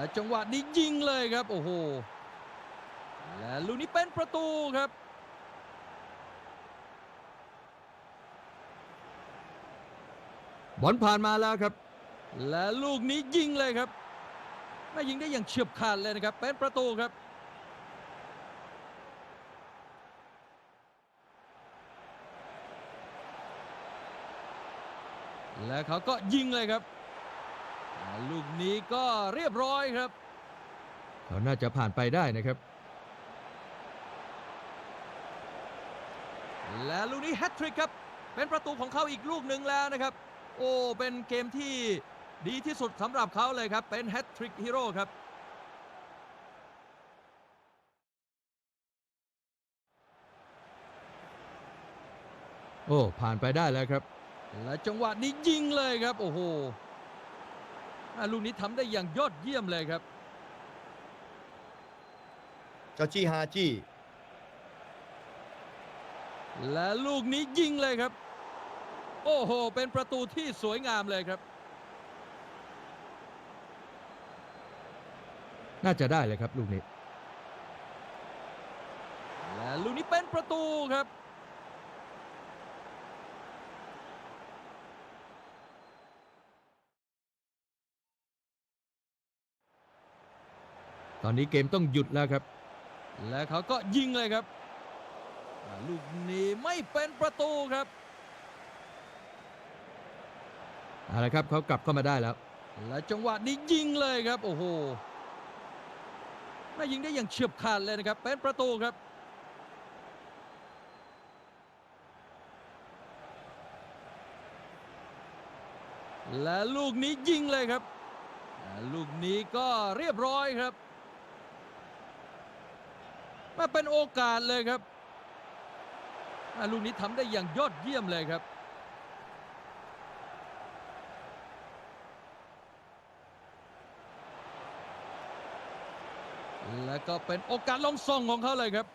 และจังหวะนี้ยิงเลยครับโอ้โหและลูกนี้เป็นประตูครับบอลผ่านมาแล้วครับ และลูกนี้ยิงเลยครับแม่ยิงได้อย่างเฉียบขาดเลยนะครับ เป็นประตูครับและเขาก็ยิงเลยครับ ลูกนี้ก็เรียบร้อยครับเขาน่าจะผ่านไปได้นะครับ และลูกนี้แฮตทริกครับ เป็นประตูของเขาอีกลูกหนึ่งแล้วนะครับ โอ้ เป็นเกมที่ดีที่สุดสำหรับเขาเลยครับ เป็นแฮตทริกฮีโร่ครับโอ้ ผ่านไปได้แล้วครับ และจังหวะนี้ยิงเลยครับ โอ้โหอ่า ลูกนี้ทำได้อย่างยอดเยี่ยมเลยครับจอร์จี้ฮาจี้และลูกนี้ยิงเลยครับ โอ้โห เป็นประตูที่สวยงามเลยครับ น่าจะได้เลยครับลูกนี้ และลูกนี้เป็นประตูครับ อนนี้เกมต้องหยุดแล้วครับ และเขาก็ยิงเลยครับ ลูกนี้ไม่เป็นประตูครับเอาละครับเขากลับเข้ามาได้แล้ว และจังหวะนี้ยิงเลยครับ โอ้โหน่ายิงได้อย่างเฉียบขาดเลยนะครับ เป็นประตูครับและลูกนี้ยิงเลยครับ ลูกนี้ก็เรียบร้อยครับ มาเป็นโอกาสเลยครับลูกนี้ทำได้อย่างยอดเยี่ยมเลยครับแล้วก็เป็นโอกาสลงส่งของเขาเลยครับ